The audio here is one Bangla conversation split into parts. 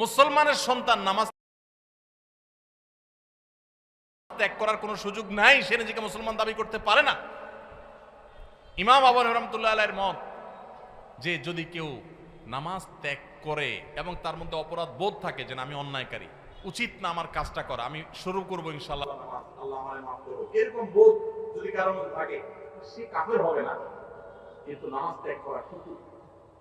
মুসলমানের সন্তান নামাজ ত্যাগ করার কোনো সুযোগ নাই, সে নিজেকে মুসলমান দাবি করতে পারে না। ইমাম আবু রহমতুল্লাহ মত, যে যদি কেউ নামাজ ত্যাগ করে এবং তার মধ্যে অপরাধ বোধ থাকে যে আমি অন্যায়কারী, উচিত না আমার কাজটা করা, আমি শুরু করব ইনশাল্লাহ। এরকম বোধ যদি কারোর থাকে, সে কাফের হবে না। কিন্তু নামাজ ত্যাগ করা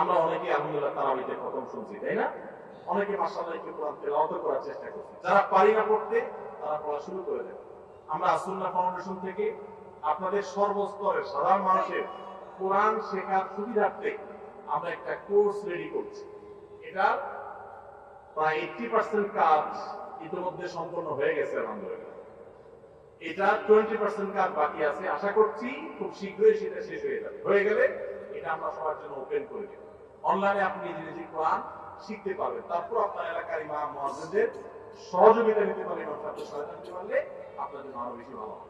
আমরা অনেকে, আলহামদুলিল্লাহ তারাবিতে খতম শুনছি, তাই না? অনেকে মাসাল্লাহ একটু কোরআন তেলাওয়াত করার চেষ্টা করছি। যারা পারি না পড়তে, তারা পড়া শুরু করে দেন। আমরা আসুল্লাহ ফাউন্ডেশন থেকে আপনাদের সর্বস্তরের সাধারণ মানুষের কোরআন শেখার সুবিধার্থে আমরা একটা কোর্স রেডি করছি। এটা প্রায় এইটটি পার্সেন্ট কাজ ইতিমধ্যে সম্পন্ন হয়ে গেছে, আলহামদুলিল্লাহ। এটা টোয়েন্টি পার্সেন্ট কাজ বাকি আছে। আশা করছি খুব শীঘ্রই সেটা শেষ হয়ে যাবে। হয়ে গেলে এটা আমরা সবার জন্য ওপেন করে দেব। অনলাইনে আপনি নিজে নিজে কোরআন শিখতে পারবেন। তারপর আপনার এলাকার ইমাম, মহাজদের সহযোগিতা নিতে পারলে, ইমাম সহায়তা নিতে পারলে আপনার জন্য আরও বেশি ভালো হবে।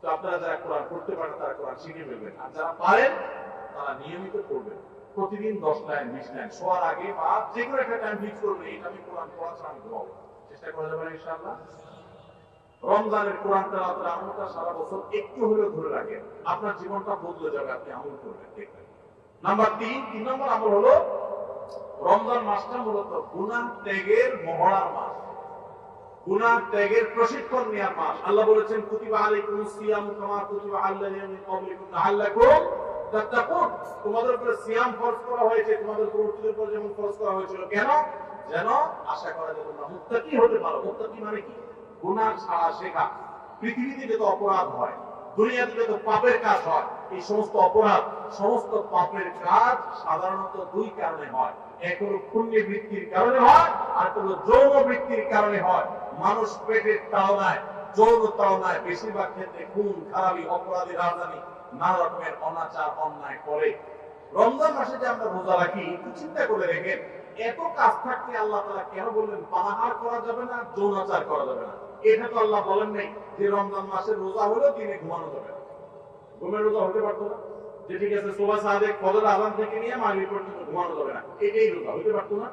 তো আপনারা যারা কোরআন পড়তে পারেন, তারা কোরআন শিখে ফেলবেন। আর যারা পারেন, তারা নিয়মিত পড়বেন। প্রতিদিন দশ লাইন, বিশ লাইন, শোয়ার আগে বা যে কোনো একটা টাইম ফিক্স এটা আমি কোরআন পড়া ছাড়া চেষ্টা করা যাবে ইনশাআল্লাহ। রমজানের কোরআন তেলাওয়াতের আমলটা সারা বছর একটু হলেও ধরে রাখেন। আপনার জীবনটা বদলে যাবে, আপনি আমল করবেন, দেখবেন। নাম্বার তিন তিন নম্বর আমল হলো রমজান মাসটা মূলত গুনাহ ত্যাগের মহড়ার মাস। গুনাহ ত্যাগের প্রশিক্ষণ নেওয়ার মাস। আল্লাহ বলেছেন সিয়াম তোমাদের উপরে সিয়াম করা হয়েছে, তোমাদের উপর যেমন ফরজ করা হয়েছিল, কেন? যেন আশা করা যায় তোমরা মুত্তাকি হতে পারো। মুত্তাকি মানে কি? গুনাহ ছাড়া শেখা। পৃথিবীতে যত অপরাধ হয় দুনিয়াতে যত পাপের কাজ হয়, এই সমস্ত অপরাধ, সমস্ত পাপের কাজ সাধারণত দুই কারণে হয়। এক হলো পুণ্য বৃত্তির কারণে হয়, আর হলো যৌন বৃত্তির কারণে হয়। মানুষ পেটের তাড়নায় যৌন তাড়নায় বেশিরভাগ ক্ষেত্রে খুন, খারাপি অপরাধী রাজধানী নানা রকমের অনাচার, অন্যায় করে। রমজান মাসে যে আমরা রোজা রাখি, একটু চিন্তা করে দেখেন, এত কাজ থাকতে আল্লাহ তাআলা কেন বললেন, পানাহার করা যাবে না, যৌনাচার করা যাবে না? এটা তো আল্লাহ বলেন নাই যে রমজান মাসের রোজা হলো দিনে ঘুমানো যাবে না। ঘুমের রোজা হতে পারতো না। যে ঠিক আছে সোবা সাদেক, ফজর আজান থেকে নিয়ে মাগরিব পর্যন্ত ঘুমানো যাবে না। এটাই রোজা হতে পারতো না।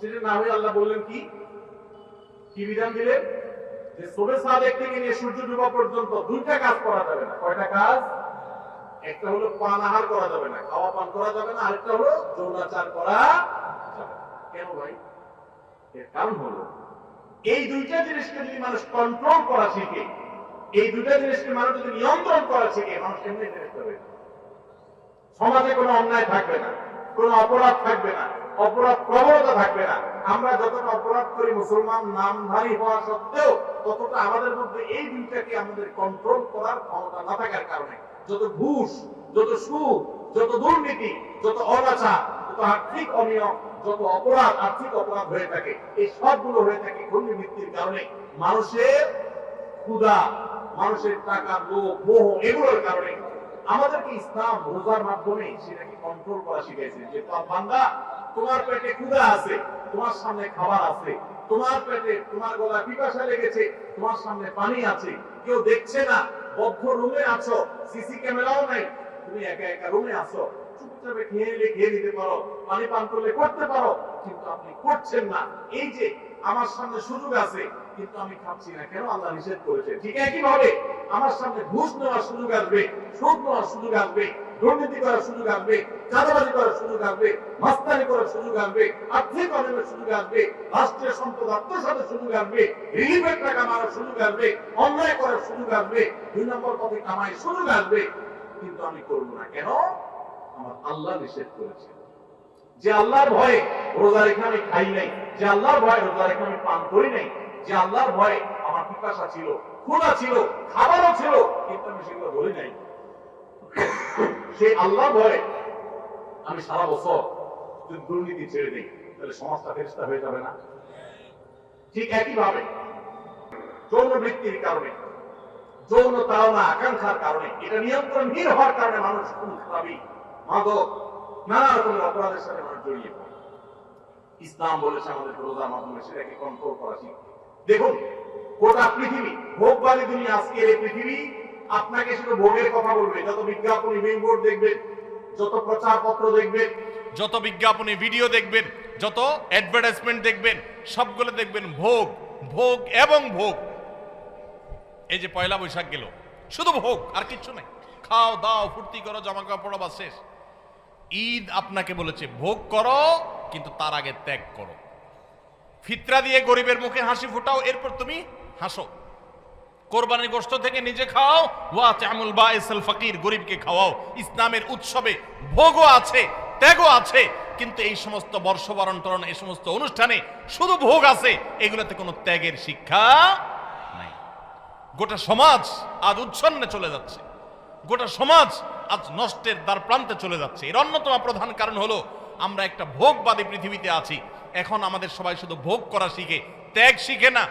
সেটা না হয়ে আল্লাহ বললেন কি? কি বিধান দিলেন? যে সোবে সাদেক থেকে নিয়ে সূর্য ডুবা পর্যন্ত দুইটা কাজ করা যাবে না। কয়টা কাজ? একটা হলো পান আহার করা যাবে না, খাওয়া পান করা যাবে না। আরেকটা হলো যৌনাচার করা যাবে কেন ভাই? এর কারণ হলো এই দুইটা জিনিসকে যদি মানুষ কন্ট্রোল করা শিখে, এই দুইটা জিনিসকে মানুষ যদি নিয়ন্ত্রণ করা শিখে, মানুষ এমনি ফেরত হয়ে সমাজে কোনো অন্যায় থাকবে না, কোনো অপরাধ থাকবে না, অপরাধ প্রবণতা থাকবে না। আমরা যতটা অপরাধ করি মুসলমান, নামধারী হওয়া সত্ত্বেও, ততটা আমাদের মধ্যে এই দুইটাকে আমাদের কন্ট্রোল করার ক্ষমতা না থাকার কারণে। যত ঘুষ, যত সুদ, যত দুর্নীতি, যত অনাচার যত আর্থিক অনিয়ম যত অপরাধ, আর্থিক অপরাধ হয়ে থাকে, এই সবগুলো হয়ে থাকে ঘূর্ণিবৃত্তির কারণে। মানুষের ক্ষুধা, মানুষের টাকার লোভ, মোহ এগুলোর কারণে আমাদেরকে ইসলাম রোজার মাধ্যমে সেটাকে কন্ট্রোল করা শিখেছে যে তোমার বান্দা, তোমার পেটে ক্ষুধা আছে, তোমার সামনে খাবার আছে, তোমার পেটে, তোমার গলা পিপাসা লেগেছে, তোমার সামনে পানি আছে, কেউ দেখছে না, বদ্ধ রুমে আছো, সিসি ক্যামেরাও নাই, তুমি একা একা রুমে আছো চুপচাপে খেয়ে নিলে খেয়ে নিতে পারো পানি পান করলে করতে পারো কিন্তু আপনি করছেন না এই যে আমার সামনে সুযোগ আছে কিন্তু আমি খাচ্ছি না কেন আল্লাহ নিষেধ করেছে ঠিক একই ভাবে আমার সামনে ঘুষ নেওয়ার সুযোগ আসবে সুদ নেওয়ার সুযোগ আসবে দুর্নীতি করার সুযোগ আসবে চাঁদাবাজি করার সুযোগ আসবে মাস্তানি করার সুযোগ আসবে আর্থিক অনিয়মের সুযোগ আসবে রাষ্ট্রীয় সম্পদ আত্মসাতের সুযোগ আসবে রিলিফের টাকা মারার সুযোগ আসবে অন্যায় করার সুযোগ আসবে দুই নম্বর পথে কামাই সুযোগ আসবে কিন্তু আমি করব না কেন আমার আল্লাহ নিষেধ করেছে। যে আল্লাহর ভয়ে রোজা রেখে আমি খাই নাই, যে আল্লাহর ভয়ে রোজা রেখে আমি পান করি নাই, যে আল্লাহর ভয়ে আমার পিপাসা ছিল, ক্ষুধা ছিল, খাবারও ছিল, কিন্তু আমি সেগুলো বলি নাই। সেই আল্লাহর ভয়ে আমি সারা বছর যদি দুর্নীতি ছেড়ে দিই, তাহলে সমাজটা ফেরস্তা হয়ে যাবে না। ঠিক একইভাবে যৌন বৃত্তির কারণে যৌন তাড়না আকাঙ্ক্ষার কারণে, এটা নিয়ন্ত্রণহীন হওয়ার কারণে মানুষ খুন খাবি মাদক নানা রকমের অপরাধের সাথে জড়িয়ে ইসলাম বলেছে আমাদের রোজার মাধ্যমে সেটাকে কন্ট্রোল করা দেখুন, গোটা পৃথিবী আজকের এই পৃথিবী, আপনাকে শুধু ভোগের কথা বলবে। যত বিজ্ঞাপন দেখবেন, যত প্রচার পত্র দেখবেন, যত বিজ্ঞাপনে ভিডিও দেখবেন, যত অ্যাডভার্টাইজমেন্ট দেখবেন, সবগুলো দেখবেন ভোগ ভোগ এবং ভোগ। এই যে পয়লা বৈশাখ গেল, শুধু ভোগ, আর কিচ্ছু নাই। খাও, দাও, ফুর্তি করো জামা কাপড় বা শেষ। ঈদ আপনাকে বলেছে, ভোগ করো, কিন্তু তার আগে ত্যাগ করো। ফিতরা দিয়ে গরিবের মুখে হাসি ফুটাও, এরপর তুমি হাসো। কোরবানির গোষ্ঠ থেকে নিজে খাও ওয়া চামুল বা এসেল ফকির, গরিবকে খাওয়াও। ইসলামের উৎসবে ভোগও আছে, ত্যাগও আছে, কিন্তু এই সমস্ত বর্ষবরণ টরণ এই সমস্ত অনুষ্ঠানে শুধু ভোগ আছে, এগুলোতে কোনো ত্যাগের শিক্ষা নাই। গোটা সমাজ আজ উচ্ছন্নে চলে যাচ্ছে। গোটা সমাজ আজ নষ্টের দ্বার প্রান্তে চলে যাচ্ছে। এর অন্যতম প্রধান কারণ হলো, আমরা একটা ভোগবাদী পৃথিবীতে আছি। এখন আমাদের সবাই শুধু ভোগ করা শিখে, ত্যাগ শিখে না।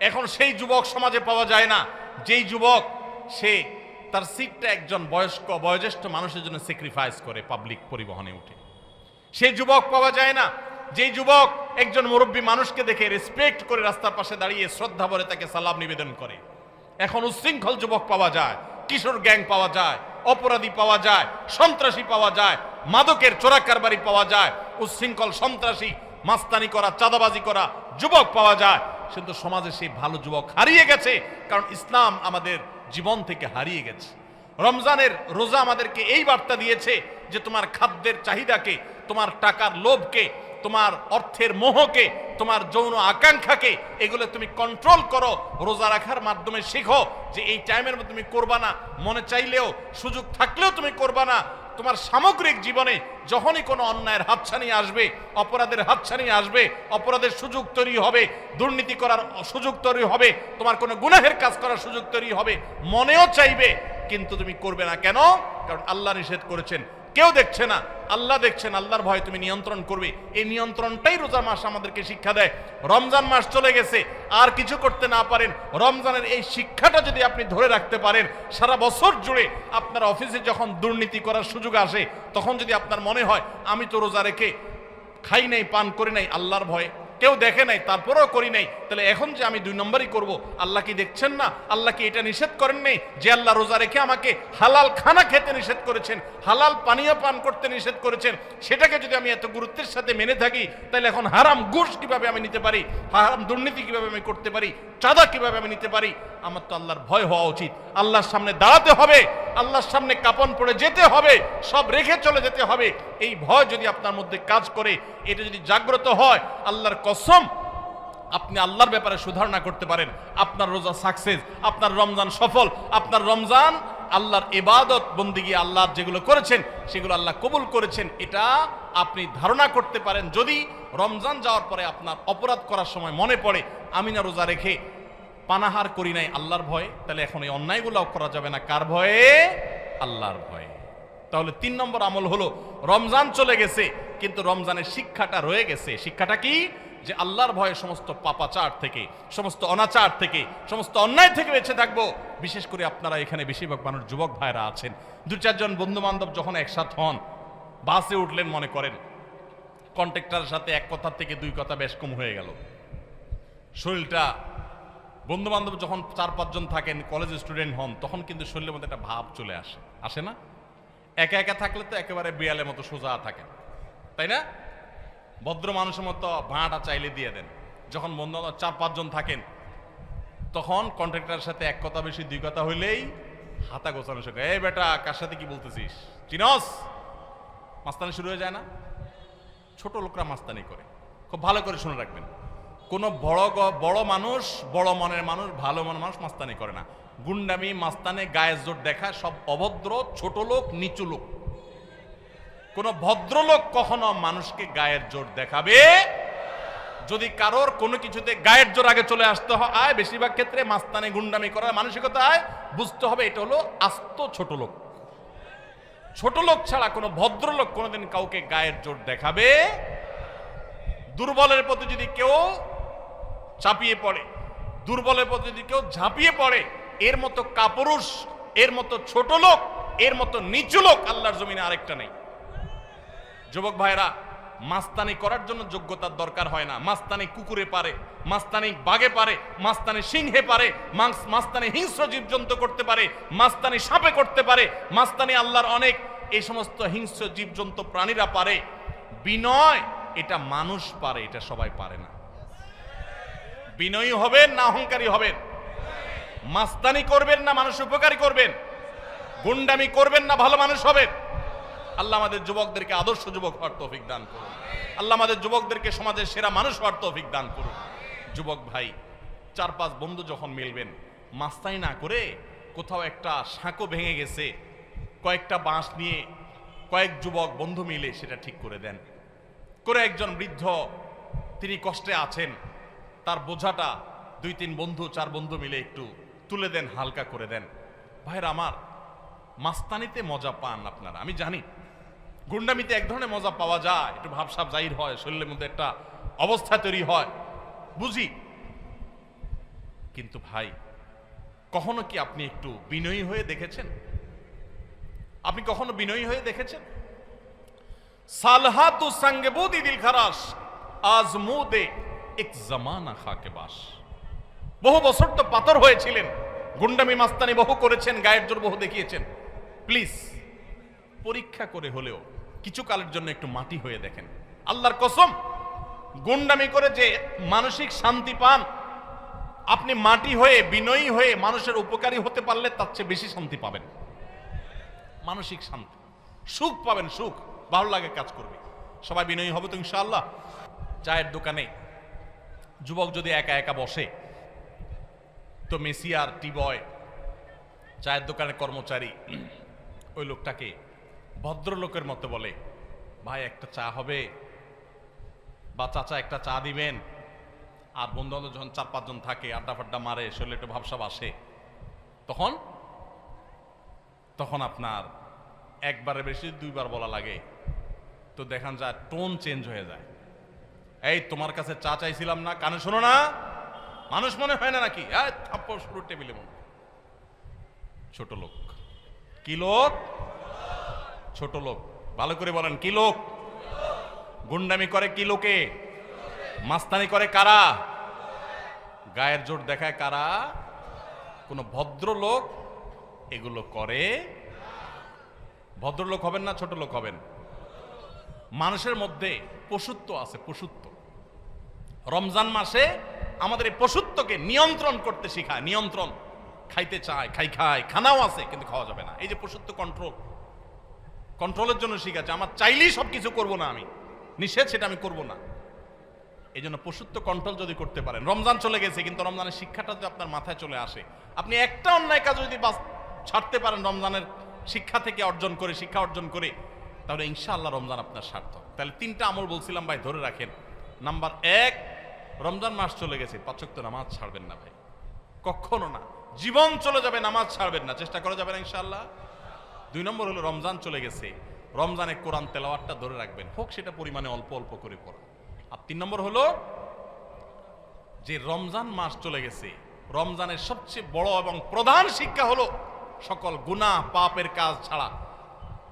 এখন সেই যুবক সমাজে পাওয়া যায় না। যেই যুবক, সে তার সিটটা একজন বয়স্ক, বয়োজ্যেষ্ঠ মানুষের জন্য স্যাক্রিফাইস করে পাবলিক পরিবহনে উঠে। সেই যুবক পাওয়া যায় না। যেই যুবক একজন মুরব্বী মানুষকে দেখে রেসপেক্ট করে রাস্তার পাশে দাঁড়িয়ে শ্রদ্ধা ভরে তাকে সালাম নিবেদন করে। এখন উচ্ছৃঙ্খল যুবক পাওয়া যায়, কিশোর গ্যাং পাওয়া যায় অপরাধী পাওয়া যায়, সন্ত্রাসী পাওয়া যায়, মাদকের চোরা কারবারি পাওয়া যায়, উচ্ছৃঙ্খল সন্ত্রাসী, মাস্তানি করা, চাঁদাবাজি করা যুবক পাওয়া যায়। কিন্তু সমাজে সেই ভালো যুবক হারিয়ে গেছে, কারণ ইসলাম আমাদের জীবন থেকে হারিয়ে গেছে। রমজানের রোজা আমাদেরকে এই বার্তা দিয়েছে যে তোমার খাদ্যের চাহিদাকে, তোমার টাকার লোভকে, তোমার অর্থের মোহকে তোমার যৌন আকাঙ্ক্ষাকে এগুলো তুমি কন্ট্রোল করো, রোজা রাখার মাধ্যমে শিখো যে এই টাইমের মধ্যে তুমি করবা না। মনে চাইলেও, সুযোগ থাকলেও তুমি করবা না। তোমার সামগ্রিক জীবনে যখনই কোনো অন্যায়ের হাতছানি আসবে, অপরাধের হাতছানি আসবে, অপরাধের সুযোগ তৈরি হবে, দুর্নীতি করার সুযোগ তৈরি হবে, তোমার কোনো গুনাহের কাজ করার সুযোগ তৈরি হবে, মনেও চাইবে, কিন্তু তুমি করবে না। কেন? কারণ আল্লাহ নিষেধ করেছেন কেউ দেখছে না, আল্লাহ দেখছেন, আল্লাহর ভয় তুমি নিয়ন্ত্রণ করবে। এই নিয়ন্ত্রণটাই রোজা মাস আমাদেরকে শিক্ষা দেয়। রমজান মাস চলে গেছে, আর কিছু করতে না পারেন। রমজানের এই শিক্ষাটা যদি আপনি ধরে রাখতে পারেন, সারা বছর জুড়ে আপনার অফিসে যখন দুর্নীতি করার সুযোগ আসে, তখন যদি আপনার মনে হয়, আমি তো রোজা রেখে খাই নাই, পান করি নাই, আল্লাহর ভয়ে কেউ দেখে নাই, তারপরেও করি নাই। তাহলে এখন যে আমি দুই নম্বরই করব, আল্লাহ কি দেখছেন না? আল্লাহ কি এটা নিষেধ করেন নেই? যে আল্লাহ রোজা রেখে আমাকে হালাল খানা খেতে নিষেধ করেছেন, হালাল পানীয় পান করতে নিষেধ করেছেন, সেটাকে যদি আমি এত গুরুত্বের সাথে মেনে থাকি, তাহলে এখন হারাম ঘুষ কীভাবে আমি নিতে পারি? হারাম দুর্নীতি কীভাবে আমি করতে পারি? চাঁদা কীভাবে আমি নিতে পারি? আমার তো আল্লাহর ভয় হওয়া উচিত। আল্লাহর সামনে দাঁড়াতে হবে, আল্লাহর সামনে কাপন পড়ে যেতে হবে, সব রেখে চলে যেতে হবে। এই ভয় যদি আপনার মধ্যে কাজ করে, এটা যদি জাগ্রত হয়, আল্লাহর কসম, আপনি আল্লাহর ব্যাপারে সুধারণা করতে পারেন। আপনার রোজা সাকসেস আপনার রমজান সফল, আপনার রমজান আল্লাহর ইবাদত বন্দিগি আল্লাহর যেগুলো করেছেন, সেগুলো আল্লাহ কবুল করেছেন, এটা আপনি ধারণা করতে পারেন। যদি রমজান যাওয়ার পরে আপনার অপরাধ করার সময় মনে পড়ে আমি না রোজা রেখে পানাহার করি নাই আল্লাহর ভয়ে, তাহলে এখন এই অন্যায়গুলো করা যাবে না। কার ভয়ে? আল্লাহর ভয়ে। তাহলে তিন নম্বর আমল হলো, রমজান চলে গেছে, কিন্তু রমজানের শিক্ষাটা রয়ে গেছে। শিক্ষাটা কি? যে আল্লাহর ভয়ে সমস্ত পাপাচার থেকে, সমস্ত অনাচার থেকে, সমস্ত অন্যায় থেকে বেঁচে থাকব। বিশেষ করে আপনারা এখানে বেশিরভাগ মানুষ যুবক ভাইরা আছেন। দু চারজন বন্ধু বান্ধব যখন একসাথ হন, বাসে উঠলেন মনে করেন, কন্ট্রাক্টরের সাথে এক কথা থেকে দুই কথা বেশ কম হয়ে গেল। শরীরটা বন্ধু বান্ধব যখন চার পাঁচজন থাকেন কলেজ স্টুডেন্ট হন, তখন কিন্তু শরীরের মধ্যে একটা ভাব চলে আসে। আসে না? একা একা থাকলে তো একেবারে বিয়ালের মতো সোজা থাকেন তাই না? ভদ্র মানুষের মতো ভাঁটা চাইলে দিয়ে দেন। যখন বন্ধু বান্ধব চার পাঁচজন থাকেন, তখন কন্ট্রাক্টরের সাথে এক কথা বেশি, দুই কথা হইলেই হাতা গোছানো শেখে এই বেটা, কার সাথে কি বলতেছিস? চিনস? মাস্তানি শুরু হয়ে যায় না। ছোট লোকরা মাস্তানি করে। খুব ভালো করে শুনে রাখবেন। কোনো বড় বড় মানুষ, বড় মনের মানুষ, ভালো মনের মানুষ মাস্তানি করে না। গুন্ডামি, মাস্তানে, গায়ের জোর দেখা, সব অভদ্র, ছোট লোক, নিচু লোক। কোন ভদ্রলোক কখনো মানুষকে গায়ের জোর দেখাবে? যদি কারোর কোনো কিছুতে গায়ের জোর আগে চলে আসতে হয় বেশিরভাগ ক্ষেত্রে মাস্তানে, গুন্ডামি করার মানসিকতায় বুঝতে হবে এটা হলো আস্ত ছোট লোক। ছোট লোক ছাড়া কোনো ভদ্রলোক কোনোদিন কাউকে গায়ের জোর দেখাবে? দুর্বলের প্রতি যদি কেউ চাপিয়ে পড়ে। দুর্বলের প্রতি কেউ ঝাঁপিয়ে পড়ে। এর মতো কাপুরুষ, এর মতো ছোট লোক, এর মতো নিচু লোক আল্লাহর জমিনে আরেকটা নেই। যুবক ভাইরা মাস্তানি করার জন্য যোগ্যতার দরকার হয় না। মাস্তানি কুকুরে পারে, মাস্তানি বাগে পারে, মাস্তানি সিংহে পারে, মাংস- মাস্তানি হিংস্র জীবজন্তু করতে পারে, মাস্তানি সাপে করতে পারে, মাস্তানি আল্লাহর অনেক এই সমস্ত হিংস্র জীবজন্তু প্রাণীরা পারে। বিনয়, এটা মানুষ পারে, এটা সবাই পারে না। বিনয়ী হবেন না অহংকারী হবেন? মাস্তানি করবেন না, মানুষ উপকারী করবেন? গুন্ডামি করবেন না, ভালো মানুষ হবেন? আল্লাহ আমাদের যুবকদেরকে আদর্শ যুবক হওয়ার তৌফিক দান করুন। আল্লাহ আমাদের যুবকদেরকে সমাজের সেরা মানুষ হওয়ার তৌফিক দান করুন। যুবক ভাই চার পাঁচ বন্ধু যখন মিলবেন, মাস্তানি না করে কোথাও একটা সাঁকো ভেঙে গেছে, কয়েকটা বাঁশ নিয়ে কয়েক যুবক বন্ধু মিলে সেটা ঠিক করে দেন। করে একজন বৃদ্ধ, তিনি কষ্টে আছেন তার বোঝাটা দুই তিন বন্ধু, চার বন্ধু মিলে একটু তুলে দেন, হালকা করে দেন। ভাইরা আমার, মাস্তানিতে মজা পান আপনারা, আমি জানি। গুন্ডামিতে এক ধরনের মজা পাওয়া যায়, একটু ভাবসাব জাহির হয়, শরীরের মধ্যে একটা অবস্থা তৈরি হয়, বুঝি? কিন্তু ভাই, কখনো কি আপনি একটু বিনয়ী হয়ে দেখেছেন? আপনি কখনো বিনয়ী হয়ে দেখেছেন? সালহা তো বুদি দিল খারাস আজ মুদে এক জামানা খাকে বাস। বহু বছর তো পাথর হয়েছিলেন। গুন্ডামি মাস্তানি বহু করেছেন, গায়ের জোর বহু দেখিয়েছেন। প্লিজ, পরীক্ষা করে হলেও কিছু কালের জন্য একটু মাটি হয়ে দেখেন। আল্লাহর কসম, গুন্ডামি করে যে মানসিক শান্তি পান, আপনি মাটি হয়ে, বিনয়ী হয়ে মানুষের উপকারী হতে পারলে তার চেয়ে বেশি শান্তি পাবেন। মানসিক শান্তি। সুখ পাবেন, সুখ। ভালো লাগে কাজ করবে। সবাই বিনয়ী হবে তো ইনশাআল্লাহ। চায়ের দোকানে যুবক যদি একা একা বসে, তো মেসি আর টি বয় চায়ের দোকানের কর্মচারী, ওই লোকটাকে ভদ্রলোকের মতো বলে, ভাই, একটা চা হবে বা চাচা একটা চা দিবেন। আর বন্ধু যখন চার পাঁচজন থাকে আড্ডা ফাড্ডা মারে, শরীরে একটু ভাবসাব আসে, তখন তখন আপনার একবারে বেশি, দুইবার বলা লাগে। তো দেখান যায় টোন চেঞ্জ হয়ে যায়। এই, তোমার কাছে চা চাইছিলাম না, কানে শোনো না। মানুষ মনে হয় না নাকি? টেবিলে মনে ছোট লোক। কি লোক? ছোট লোক। ভালো করে বলেন, কি লোক? গুন্ডামি করে কি লোকে? মাস্তানি করে কারা? গায়ের জোর দেখায় কারা? কোন ভদ্রলোক এগুলো করে? ভদ্রলোক হবেন না, ছোট লোক হবেন। মানুষের মধ্যে পশুত্ব আছে, পশুত্ব। রমজান মাসে আমাদের এই পশুত্বকে নিয়ন্ত্রণ করতে শেখায়, নিয়ন্ত্রণ। খাইতে চায়, খাই, খায়। খানাও আছে, কিন্তু খাওয়া যাবে না। এই যে পশুত্ব কন্ট্রোল কন্ট্রোলের জন্য শিখাচ্ছে, আমার চাইলেই সব কিছু করব না আমি। নিষেধ সেটা আমি করব না। এই জন্য পশুত্ব কন্ট্রোল যদি করতে পারেন, রমজান চলে গেছে, কিন্তু রমজানের শিক্ষাটা যদি আপনার মাথায় চলে আসে, আপনি একটা অন্যায় কাজ যদি বাস, ছাড়তে পারেন রমজানের শিক্ষা থেকে অর্জন করে, শিক্ষা অর্জন করে, তাহলে ইনশাআল্লাহ রমজান আপনার সার্থক। তাহলে তিনটা আমল বলছিলাম ভাই, ধরে রাখেন। নাম্বার এক রমজান মাস চলে গেছে পাচক তো নামাজ ছাড়বেন না ভাই। কখনো না। জীবন চলে যাবে, নামাজ ছাড়বেন না। চেষ্টা করা যাবে না, ইনশাআল্লাহ। দুই নম্বর হলো রমজান চলে গেছে, রমজানে কোরআন তেলাওয়াতটা ধরে রাখবেন। হোক, সেটা পরিমাণে অল্প অল্প করে পড়া। আর তিন নম্বর হলো, যে রমজান মাস চলে গেছে, রমজানের সবচেয়ে বড় এবং প্রধান শিক্ষা হলো সকল গুনাহ, পাপের কাজ ছাড়া।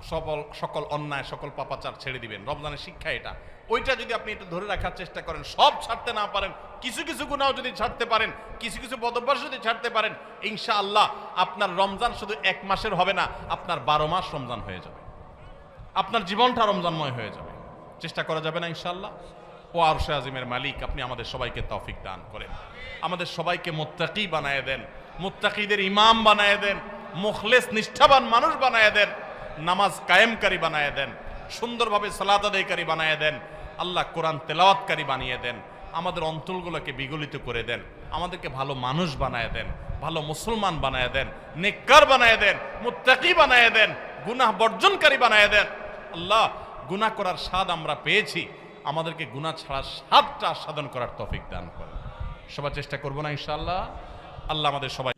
সকল সকল অন্যায়, সকল পাপাচার ছেড়ে দিবেন। রমজানের শিক্ষা এটা। ওইটা যদি আপনি একটু ধরে রাখার চেষ্টা করেন, সব ছাড়তে না পারেন, কিছু কিছু গুণাও যদি ছাড়তে পারেন, কিছু কিছু বদভ্যাস যদি ছাড়তে পারেন ইনশা আল্লাহ আপনার রমজান শুধু এক মাসের হবে না, আপনার বারো মাস রমজান হয়ে যাবে। আপনার জীবনটা রমজানময় হয়ে যাবে। চেষ্টা করা যাবে না ইনশাআল্লাহ। ও আরশে আজিমের মালিক, আপনি আমাদের সবাইকে তৌফিক দান করেন। আমাদের সবাইকে মোত্তাকি বানায় দেন, মোত্তাকিদের ইমাম বানায় দেন, মুখলেস, নিষ্ঠাবান মানুষ বানায় দেন, নামাজ কায়েমকারী বানায় দেন। সুন্দরভাবে সালাত আদায়কারী বানায় দেন। আল্লাহ কোরআন তেলাওয়াতকারী বানিয়ে দেন। আমাদের অঞ্চলগুলোকে বিগলিত করে দেন। আমাদেরকে ভালো মানুষ বানায় দেন, ভালো মুসলমান বানায় দেন, নেককার বানায় দেন, মুত্তাকি বানায় দেন, গুনাহ বর্জনকারী বানায় দেন। আল্লাহ, গুনাহ করার স্বাদ আমরা পেয়েছি। আমাদেরকে গুনাহ ছাড়ার স্বাদটা আস্বাদন করার তফিক দান করেন। সবার চেষ্টা করব না ইনশাআল্লাহ। আল্লাহ আমাদের সবাই